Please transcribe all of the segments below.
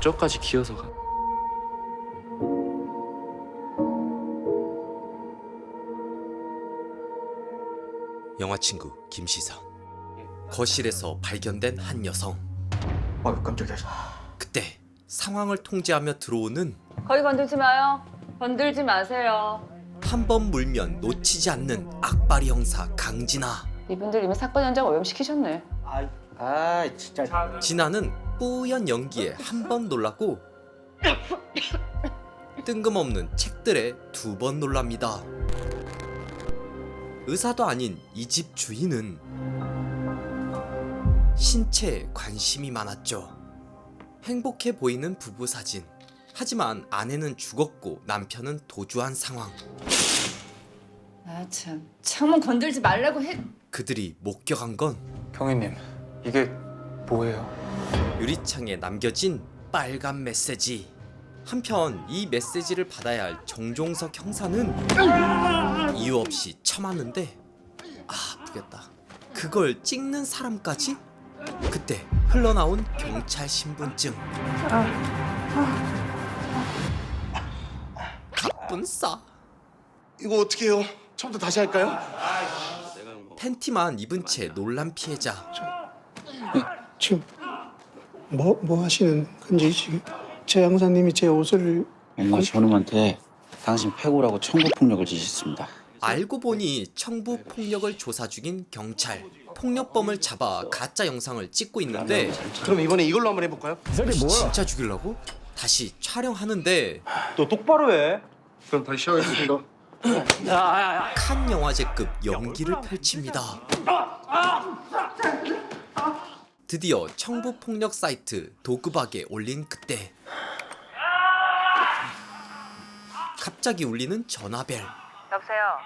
저까지 기어서 가. 영화 친구 김시사 거실에서 발견된 한 여성 아유 깜짝이야. 그때 상황을 통제하며 들어오는 거기 건들지 마요. 건들지 마세요. 한 번 물면 놓치지 않는 악바리 형사 강진아 이분들 이미 사건 현장 오염시키셨네. 아 진짜. 진아는 뿌연 연기에 한 번 놀랐고 뜬금없는 책들에 두 번 놀랍니다. 의사도 아닌 이 집 주인은 신체에 관심이 많았죠. 행복해 보이는 부부 사진. 하지만 아내는 죽었고 남편은 도주한 상황. 아 참. 창문 건들지 말라고 해. 그들이 목격한 건 경위님, 이게 뭐예요? 유리창에 남겨진 빨간 메시지. 한편 이 메시지를 받아야 할 정종석 형사는 이유 없이 참았는데 아 아프겠다. 그걸 찍는 사람까지? 그때 흘러나온 경찰 신분증. 갑분싸. 이거 어떻게 해요? 처음부터 다시 할까요? 팬티만 입은 채 놀란 피해자. 지금 뭐, 뭐 하시는 건지 지금 제 형사님이 제 옷을 엄마 저놈한테 당신 패고라고 청구 폭력을 지셨습니다. 알고 보니 청부 폭력을 조사 중인 경찰. 폭력범을 잡아 가짜 영상을 찍고 있는데 그럼 이번에 이걸로 한번 해볼까요? 진짜 죽이려고? 다시 촬영하는데 너 똑바로 해. 그럼 다시 시작하겠습니다. 칸 영화제급 연기를 펼칩니다. 드디어 청부 폭력 사이트 도그박에 올린 그때 갑자기 울리는 전화벨. 여보세요.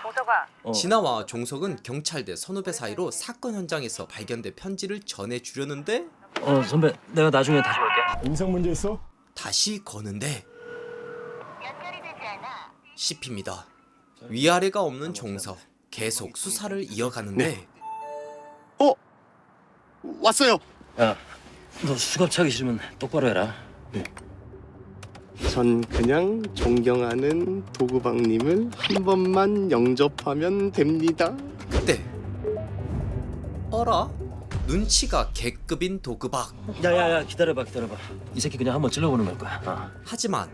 종석아. 진아와 종석은 경찰대 선후배 사이로 사건 현장에서 발견된 편지를 전해주려는데 어 선배 내가 나중에 다시 올게 인성 문제 있어? 다시 거는데 씹힙니다. 위아래가 없는 종석 계속 수사를 이어가는데 왔어요. 야 너 수갑 차기 싫으면 똑바로 해라 전 그냥 존경하는 도구방님을 한 번만 영접하면 됩니다. 그때 어라? 눈치가 개급인 도그박 야야야 기다려봐 기다려봐 이 새끼 그냥 한번 찔러보는 걸 거야 어. 하지만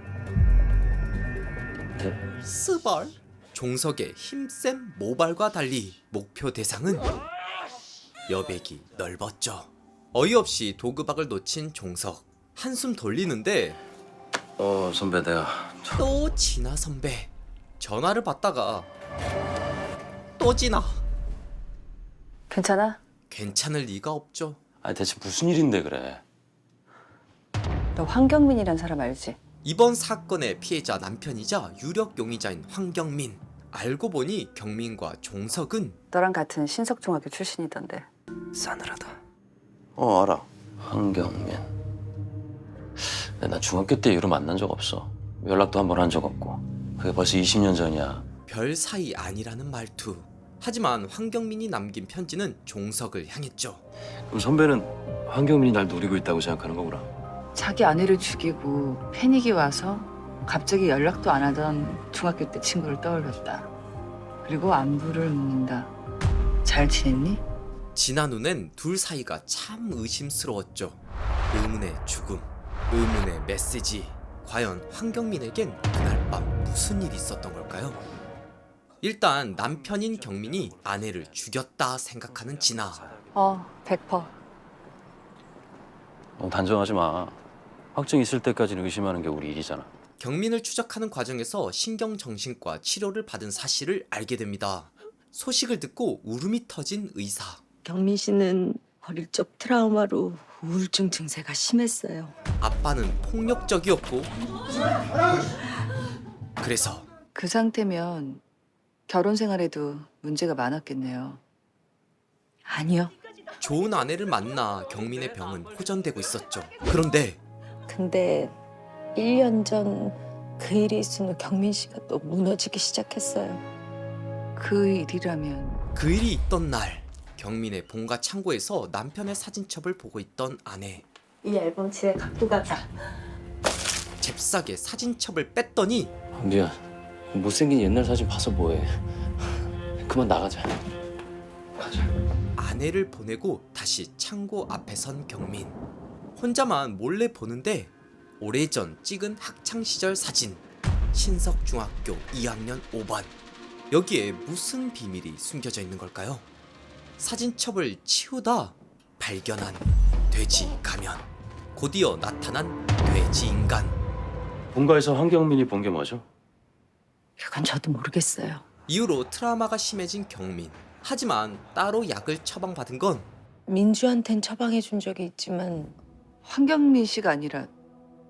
네. 스벌 종석의 힘센 모발과 달리 목표 대상은 여백이 넓었죠 어이없이 도그박을 놓친 종석 한숨 돌리는데 어 선배 내가 또 진아 선배 전화를 받다가 또 진아 괜찮아? 괜찮을 리가 없죠 아 대체 무슨 일인데 그래? 너 황경민이란 사람 알지? 이번 사건의 피해자 남편이자 유력 용의자인 황경민 알고 보니 경민과 종석은 너랑 같은 신석중학교 출신이던데. 싸늘하다 어 알아. 황경민. 근데 나 중학교 때 이후로 만난 적 없어. 연락도 한 번 한 적 없고. 그게 벌써 20년 전이야. 별 사이 아니라는 말투 하지만 황경민이 남긴 편지는 종석을 향했죠 그럼 선배는 황경민이 날 노리고 있다고 생각하는 거구나 자기 아내를 죽이고 패닉이 와서 갑자기 연락도 안 하던 중학교 때 친구를 떠올렸다. 그리고 안부를 묻는다. 잘 지냈니? 진아 눈엔 둘 사이가 참 의심스러웠죠 의문의 죽음 의문의 메시지 과연 황경민에겐 그날 밤 무슨 일이 있었던 걸까요? 일단 남편인 경민이 아내를 죽였다 생각하는 진아 어, 100%. 너무 단정하지 마. 확증 있을 때까지는 의심하는 게 우리 일이잖아. 경민을 추적하는 과정에서 신경정신과 치료를 받은 사실을 알게 됩니다. 소식을 듣고 울음이 터진 의사. 경민 씨는 어릴 적 트라우마로 우울증 증세가 심했어요. 아빠는 폭력적이었고 그래서 그 상태면 결혼 생활에도 문제가 많았겠네요. 아니요. 좋은 아내를 만나 경민의 병은 호전되고 있었죠. 그런데 근데 1년 전 그 일이 있은 후 경민 씨가 또 무너지기 시작했어요. 그 일이라면 그 일이 있던 날 경민의 본가 창고에서 남편의 사진첩을 보고 있던 아내 이 앨범 집에 갖고 가자. 잽싸게 사진첩을 뺐더니 황규야 못생긴 옛날 사진 봐서 뭐해 그만 나가자 아내를 보내고 다시 창고 앞에 선 경민. 혼자만 몰래 보는데 오래전 찍은 학창 시절 사진. 신석 중학교 2학년 5반. 여기에 무슨 비밀이 숨겨져 있는 걸까요? 사진첩을 치우다 발견한 돼지 가면. 곧이어 나타난 돼지 인간. 본가에서 황경민이 본 게 뭐죠? 그건 저도 모르겠어요. 이후로 트라우마가 심해진 경민. 하지만 따로 약을 처방받은 건 민주한텐 처방해 준 적이 있지만 황경민 씨가 아니라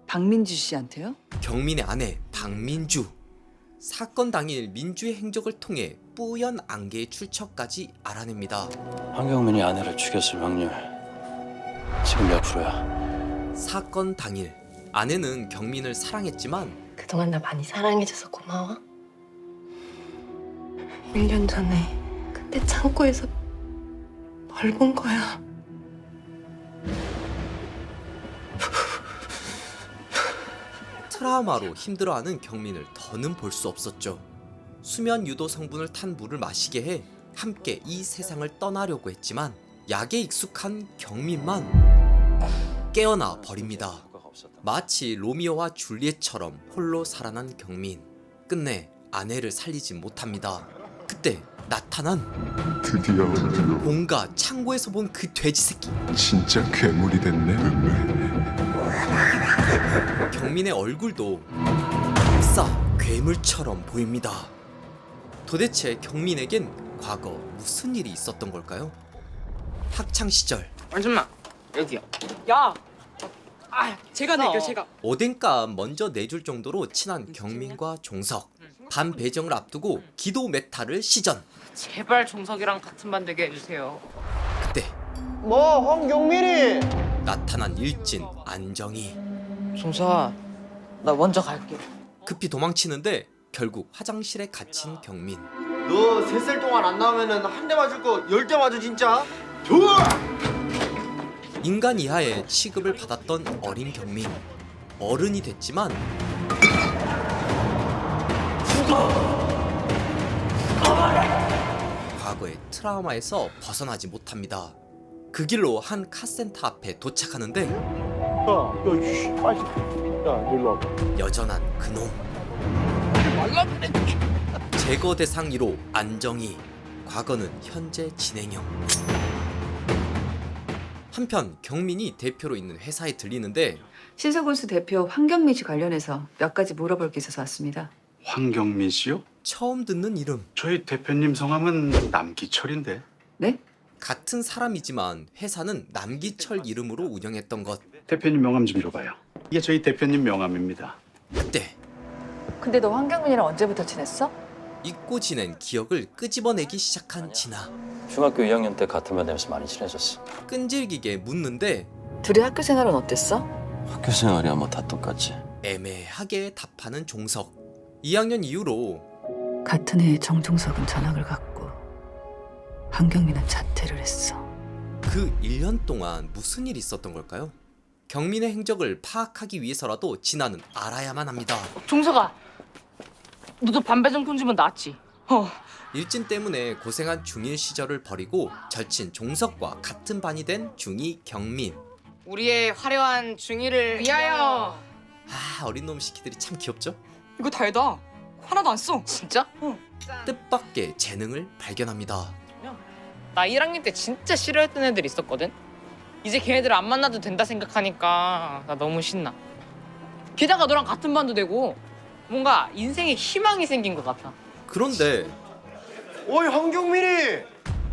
박민주 씨한테요? 경민의 아내 박민주 사건 당일 민주의 행적을 통해 뿌연 안개의 출처까지 알아냅니다. 황경민이 아내를 죽였을 확률 지금 몇 프로야? 사건 당일 아내는 경민을 사랑했지만 그동안 나 많이 사랑해줘서 고마워. 1년 전에 그때 창고에서 벌 본 거야. 트라우마로 힘들어하는 경민을 더는 볼 수 없었죠. 수면 유도 성분을 탄 물을 마시게 해 함께 이 세상을 떠나려고 했지만 약에 익숙한 경민만 깨어나 버립니다. 마치 로미오와 줄리엣처럼 홀로 살아난 경민. 끝내 아내를 살리지 못합니다. 그때 나타난 드디어 뭔가 창고에서 본 그 돼지 새끼. 진짜 괴물이 됐네. 경민의 얼굴도 싹 괴물처럼 보입니다. 도대체 경민에겐 과거 무슨 일이 있었던 걸까요? 학창 시절 잠깐만 여기요. 야! 아, 제가 낼게요, 제가. 오뎅값 먼저 내줄 정도로 친한 경민과 종석 반 배정을 앞두고 기도 메타를 시전 제발 종석이랑 같은 반 되게 해주세요. 그때 뭐 황경민이? 나타난 일진 안정이 송사 나 먼저 갈게. 급히 도망치는데 결국 화장실에 갇힌 경민 너 세 살 동안 안 나오면은 한 대 맞을 거 열 대 맞아 진짜. 좋아. 인간 이하의 취급을 받았던 어린 경민 어른이 됐지만 과거의 트라우마에서 벗어나지 못합니다. 그 길로 한 카센터 앞에 도착하는데 여전한 그놈 제거 대상 1호 안정희 과거는 현재 진행형 한편 경민이 대표로 있는 회사에 들리는데 신서군수 대표 황경민 씨 관련해서 몇 가지 물어볼 게 있어서 왔습니다. 황경민 씨요? 처음 듣는 이름 저희 대표님 성함은 남기철인데. 네? 같은 사람이지만 회사는 남기철 이름으로 운영했던 것 대표님 명함 좀 줘봐요. 이게 저희 대표님 명함입니다. 그때 근데 너 황경민이랑 언제부터 친했어? 잊고 지낸 기억을 끄집어내기 시작한 진아 중학교 2학년 때 같은 반 다니면서 많이 친해졌어 끈질기게 묻는데 둘이 학교 생활은 어땠어? 학교 생활이야 뭐다 똑같지 애매하게 답하는 종석 2학년 이후로 같은 해에 정종석은 전학을 갔고 황경민은 자퇴를 했어. 그 1년 동안 무슨 일이 있었던 걸까요? 경민의 행적을 파악하기 위해서라도 진아는 알아야만 합니다 종석아, 너도 반배정 통지면 나왔지? 어. 일진 때문에 고생한 중1 시절을 버리고 절친 종석과 같은 반이 된 중2 경민 우리의 화려한 중의를 위하여. 아 어린 놈 시키들이 참 귀엽죠? 이거 달다. 하나도 안 써. 진짜? 응. 뜻밖의 재능을 발견합니다 나 1학년 때 진짜 싫어했던 애들 있었거든. 이제 걔네들 안 만나도 된다 생각하니까 나 너무 신나. 게다가 너랑 같은 반도 되고 뭔가 인생에 희망이 생긴 것 같아. 그런데 어이 황경민이.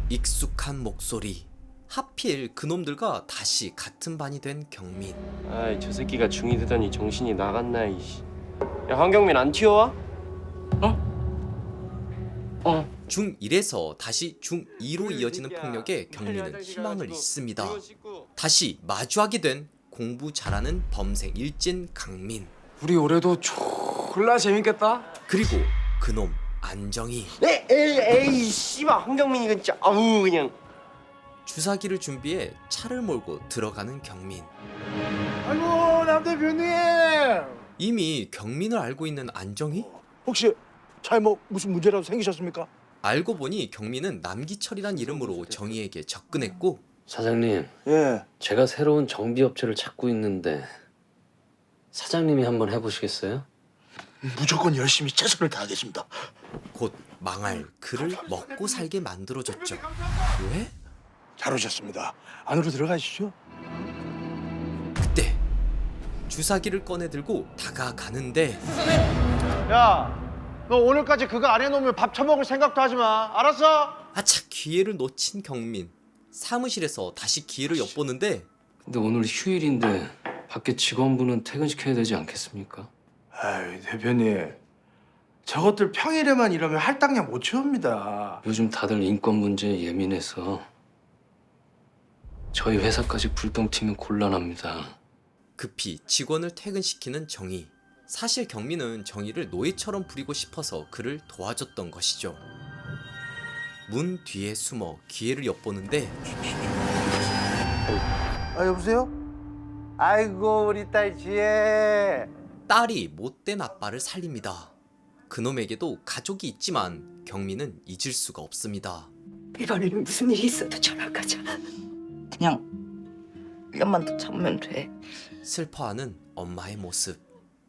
익숙한 목소리 하필 그놈들과 다시 같은 반이 된 경민 아이 저 새끼가 중이 되더니 정신이 나갔나 이씨. 야 황경민 안 튀어와? 어. 중1에서 다시 중2로 이어지는 폭력에 경민은 희망을 잃습니다 다시 마주하게 된 공부 잘하는 범생 일진 강민 우리 올해도 졸라 재밌겠다. 그리고 그놈 안정이 에이 씨발 황경민이 진짜 아우 그냥. 주사기를 준비해 차를 몰고 들어가는 경민 아이고 남 대표님 이미 경민을 알고 있는 안정희? 혹시 잘뭐 무슨 문제라도 생기셨습니까? 알고 보니 경민은 남기철이란 이름으로 정희에게 접근했고 사장님, 예 제가 새로운 정비 업체를 찾고 있는데 사장님이 한번 해보시겠어요? 무조건 열심히 최선을 다하겠습니다. 곧 망할 그를 먹고 살게 만들어줬죠. 왜? 잘 오셨습니다. 안으로 들어가시죠. 그때 주사기를 꺼내 들고 다가가는데 야 너 오늘까지 그거 안 해놓으면 밥 처먹을 생각도 하지 마 알았어? 아차 기회를 놓친 경민 사무실에서 다시 기회를 엿보는데 근데 오늘 휴일인데 밖에 직원분은 퇴근시켜야 되지 않겠습니까? 아유 대표님 저것들 평일에만 이러면 할당량 못 채웁니다. 요즘 다들 인권 문제에 예민해서 저희 회사까지 불똥 튀면 곤란합니다. 급히 직원을 퇴근시키는 정희 사실 경민은 정희를 노예처럼 부리고 싶어서 그를 도와줬던 것이죠 문 뒤에 숨어 기회를 엿보는데 아 여보세요? 아이고 우리 딸 지혜 딸이 못된 아빠를 살립니다 그놈에게도 가족이 있지만 경민은 잊을 수가 없습니다 이번에는 무슨 일이 있어도 전화 가자. 그냥 1년만 더 참으면 돼. 슬퍼하는 엄마의 모습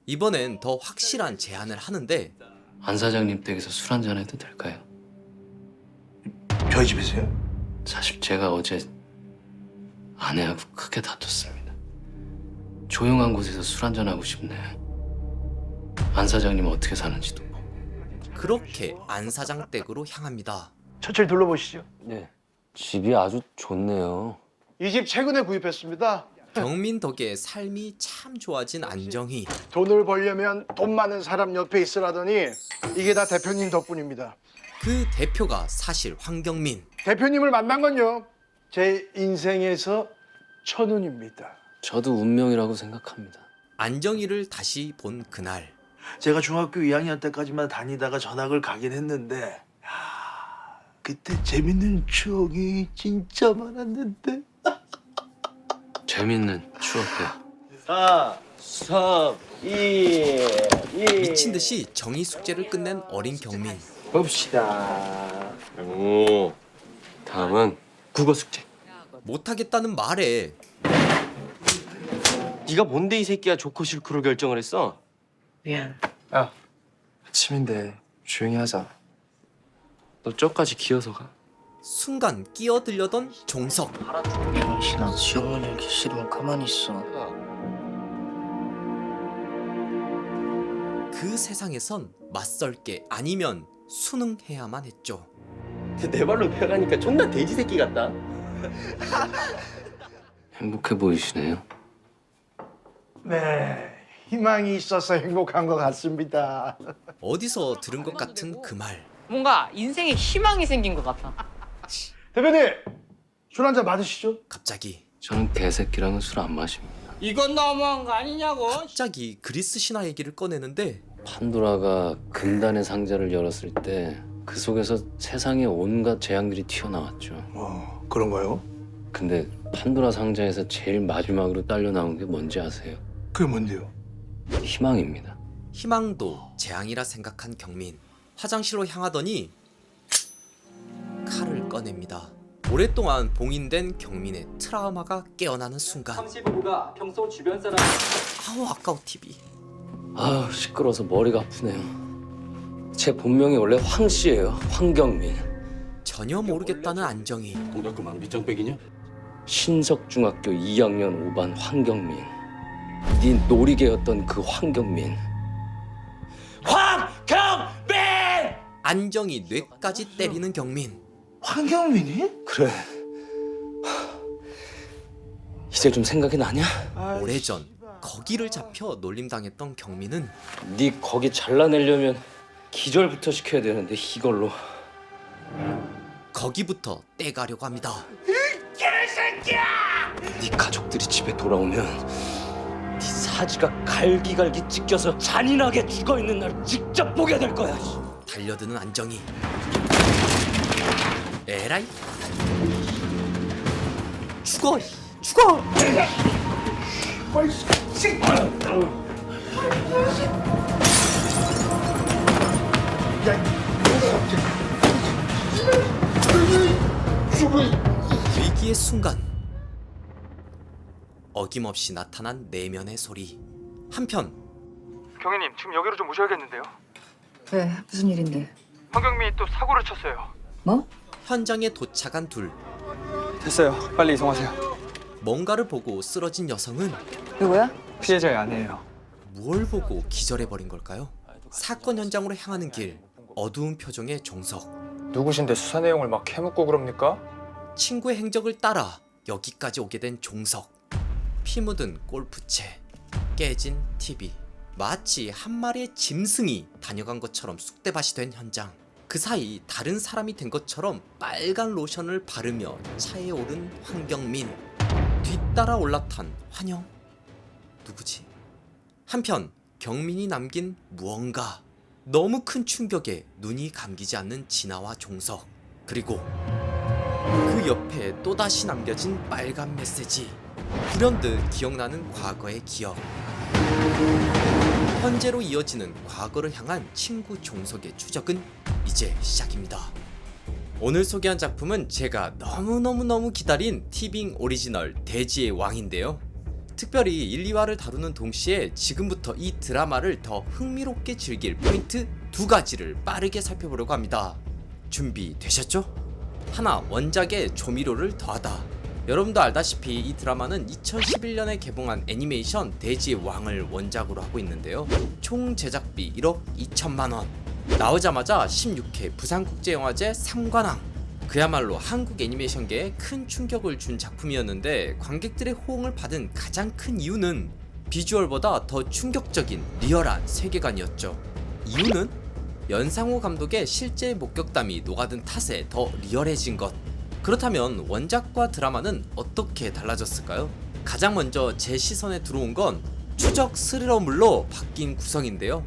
이번엔 더 확실한 제안을 하는데 안 사장님 댁에서 술 한잔 해도 될까요? 저희 집에서요? 사실 제가 어제 아내하고 크게 다퉜습니다. 조용한 곳에서 술 한잔 하고 싶네요. 안 사장님 어떻게 사는지도. 그렇게 안 사장 댁으로 향합니다 천천히 둘러보시죠. 네, 집이 아주 좋네요. 이 집 최근에 구입했습니다. 경민 덕에 삶이 참 좋아진 안정희 돈을 벌려면 돈 많은 사람 옆에 있으라더니 이게 다 대표님 덕분입니다. 그 대표가 사실 황경민 대표님을 만난 건요. 제 인생에서 천운입니다. 저도 운명이라고 생각합니다. 안정희를 다시 본 그날 제가 중학교 2학년 때까지만 다니다가 전학을 가긴 했는데 야, 그때 재밌는 추억이 진짜 많았는데 재밌는 추억이요. 4 3 2 1 미친 듯이 정희 숙제를 끝낸 어린 경민 봅시다 오 다음은 국어 숙제 못하겠다는 말에 네가 뭔데 이 새끼야 조커 실크로 결정을 했어? 미안. 아침인데 조용히 하자. 너 저까지 기어서 가 순간 끼어들려던 종석 당신아 지옥문 읽기 싫으면 가만히 있어 그 세상에선 맞설 게 아니면 순응해야만 했죠 내 발로 펴가니까 존나 돼지 새끼 같다 행복해 보이시네요. 네, 희망이 있어서 행복한 것 같습니다. 어디서 들은 것 같은 그 말 뭔가 인생에 희망이 생긴 것 같아. 대표님, 술 한잔 받으시죠. 갑자기 저는 개새끼랑은 술 안 마십니다. 이건 너무한 거 아니냐고. 갑자기 그리스 신화 얘기를 꺼내는데 판도라가 금단의 상자를 열었을 때 그 속에서 세상의 온갖 재앙들이 튀어나왔죠. 뭐 그런가요? 근데 판도라 상자에서 제일 마지막으로 딸려 나온 게 뭔지 아세요? 그게 뭔데요? 희망입니다. 희망도 재앙이라 생각한 경민 화장실로 향하더니 칼을 꺼냅니다 오랫동안 봉인된 경민의 트라우마가 깨어나는 순간 평소 주변 사람 아우 아까워 TV 아 시끄러워서 머리가 아프네요. 제 본명이 원래 황 씨예요. 황경민. 전혀 모르겠다는 안정희 동작구 망비장백이냐? 신석중학교 2학년 5반 황경민. 네 놀이개였던 그 황경민. 황경민! 안정희 뇌까지 때리는 경민 황경민이? 그래. 이제 좀 생각이 나냐? 오래전 거기를 잡혀 놀림당했던 경민은 네 거기 잘라내려면 기절부터 시켜야 되는데 이걸로. 거기부터 떼가려고 합니다 네 가족들이 집에 돌아오면 네 사지가 갈기갈기 찢겨서 잔인하게 죽어 있는 날 직접 보게 될 거야. 달려드는 안정희 에라이 죽어 죽어 위기의 순간 어김없이 나타난 내면의 소리 한편 경위님 지금 여기로 좀 오셔야겠는데요. 왜 무슨 일인데? 황경민이 또 사고를 쳤어요. 뭐? 현장에 도착한 둘 됐어요. 빨리 이송하세요. 뭔가를 보고 쓰러진 여성은 누구야? 피해자의 아내예요. 뭘 보고 기절해버린 걸까요? 사건 현장으로 향하는 길 어두운 표정의 종석 누구신데 수사 내용을 막 캐묻고 그럽니까? 친구의 행적을 따라 여기까지 오게 된 종석 피 묻은 골프채 깨진 TV 마치 한 마리의 짐승이 다녀간 것처럼 쑥대밭이 된 현장 그 사이 다른 사람이 된 것처럼 빨간 로션을 바르며 차에 오른 황경민 뒤따라 올라탄 환영. 누구지? 한편 경민이 남긴 무언가. 너무 큰 충격에 눈이 감기지 않는 진아와 종석. 그리고 그 옆에 또다시 남겨진 빨간 메시지. 불현듯 기억나는 과거의 기억. 현재로 이어지는 과거를 향한 친구 종석의 추적은 이제 시작입니다. 오늘 소개한 작품은 제가 너무너무너무 기다린 티빙 오리지널 대지의 왕인데요. 특별히 1, 2화를 다루는 동시에 지금부터 이 드라마를 더 흥미롭게 즐길 포인트 두 가지를 빠르게 살펴보려고 합니다. 준비되셨죠? 하나 원작의 조미료를 더하다. 여러분도 알다시피 이 드라마는 2011년에 개봉한 애니메이션 돼지의 왕을 원작으로 하고 있는데요. 총 제작비 1억 2천만 원 나오자마자 16회 부산국제영화제 3관왕 그야말로 한국 애니메이션계에 큰 충격을 준 작품이었는데 관객들의 호응을 받은 가장 큰 이유는 비주얼보다 더 충격적인 리얼한 세계관이었죠 이유는 연상호 감독의 실제 목격담이 녹아든 탓에 더 리얼해진 것. 그렇다면 원작과 드라마는 어떻게 달라졌을까요? 가장 먼저 제 시선에 들어온 건 추적 스리러물로 바뀐 구성인데요.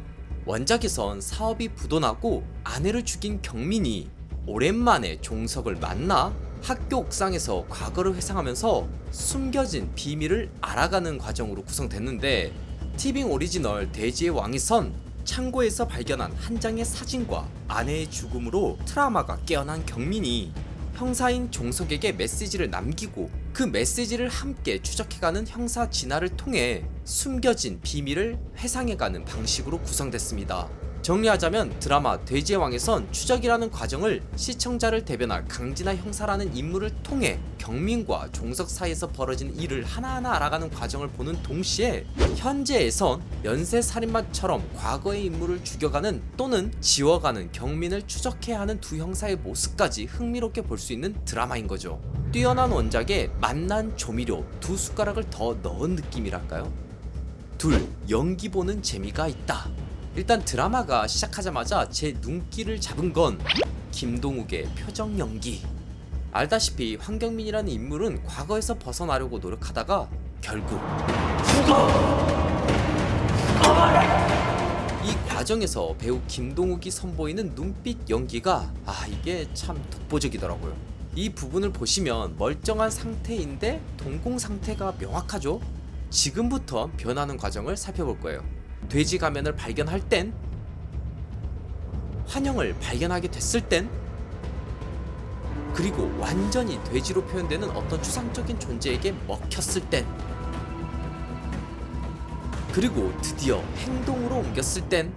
원작에선 사업이 부도나고 아내를 죽인 경민이 오랜만에 종석을 만나 학교 옥상에서 과거를 회상하면서 숨겨진 비밀을 알아가는 과정으로 구성됐는데 티빙 오리지널 돼지의 왕이 선 창고에서 발견한 한 장의 사진과 아내의 죽음으로 트라우마가 깨어난 경민이 형사인 종석에게 메시지를 남기고 그 메시지를 함께 추적해가는 형사 진화를 통해 숨겨진 비밀을 회상해가는 방식으로 구성됐습니다. 정리하자면 드라마 돼지의 왕에선 추적이라는 과정을 시청자를 대변할 강진아 형사라는 인물을 통해 경민과 종석 사이에서 벌어진 일을 하나하나 알아가는 과정을 보는 동시에 현재에선 연쇄 살인마처럼 과거의 인물을 죽여가는 또는 지워가는 경민을 추적해야 하는 두 형사의 모습까지 흥미롭게 볼 수 있는 드라마인 거죠. 뛰어난 원작에 맛난 조미료 두 숟가락을 더 넣은 느낌이랄까요? 둘, 연기 보는 재미가 있다. 일단 드라마가 시작하자마자 제 눈길을 잡은 건 김동욱의 표정 연기. 알다시피 황경민이라는 인물은 과거에서 벗어나려고 노력하다가 결국 이 과정에서 배우 김동욱이 선보이는 눈빛 연기가 아 이게 참 독보적이더라고요. 이 부분을 보시면 멀쩡한 상태인데 동공 상태가 명확하죠. 지금부터 변하는 과정을 살펴볼 거예요. 돼지 가면을 발견할 땐 환영을 발견하게 됐을 땐 그리고 완전히 돼지로 표현되는 어떤 추상적인 존재에게 먹혔을 땐 그리고 드디어 행동으로 옮겼을 땐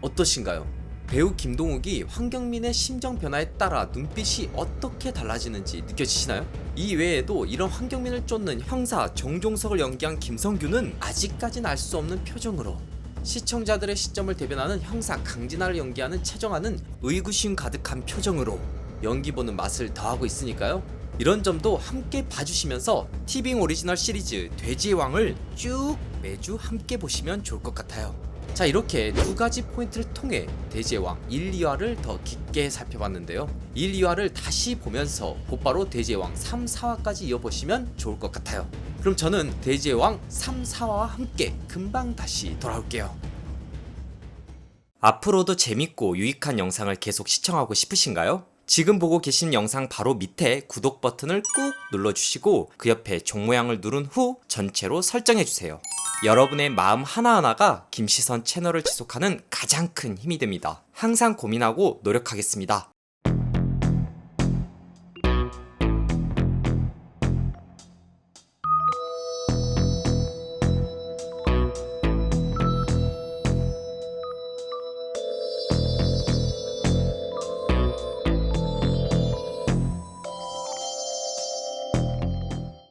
어떠신가요? 배우 김동욱이 황경민의 심정 변화에 따라 눈빛이 어떻게 달라지는지 느껴지시나요? 이 외에도 이런 황경민을 쫓는 형사 정종석을 연기한 김성규는 아직까진 알 수 없는 표정으로 시청자들의 시점을 대변하는 형사 강진아를 연기하는 최정아는 의구심 가득한 표정으로 연기 보는 맛을 더하고 있으니까요. 이런 점도 함께 봐주시면서 티빙 오리지널 시리즈 돼지의 왕을 쭉 매주 함께 보시면 좋을 것 같아요. 자 이렇게 두 가지 포인트를 통해 돼지의 왕 1, 2화를 더 깊게 살펴봤는데요 1, 2화를 다시 보면서 곧바로 돼지의 왕 3, 4화까지 이어보시면 좋을 것 같아요 그럼 저는 돼지의 왕 3, 4화와 함께 금방 다시 돌아올게요 앞으로도 재밌고 유익한 영상을 계속 시청하고 싶으신가요? 지금 보고 계신 영상 바로 밑에 구독 버튼을 꾹 눌러주시고 그 옆에 종 모양을 누른 후 전체로 설정해주세요. 여러분의 마음 하나하나가 김시선 채널을 지속하는 가장 큰 힘이 됩니다. 항상 고민하고 노력하겠습니다.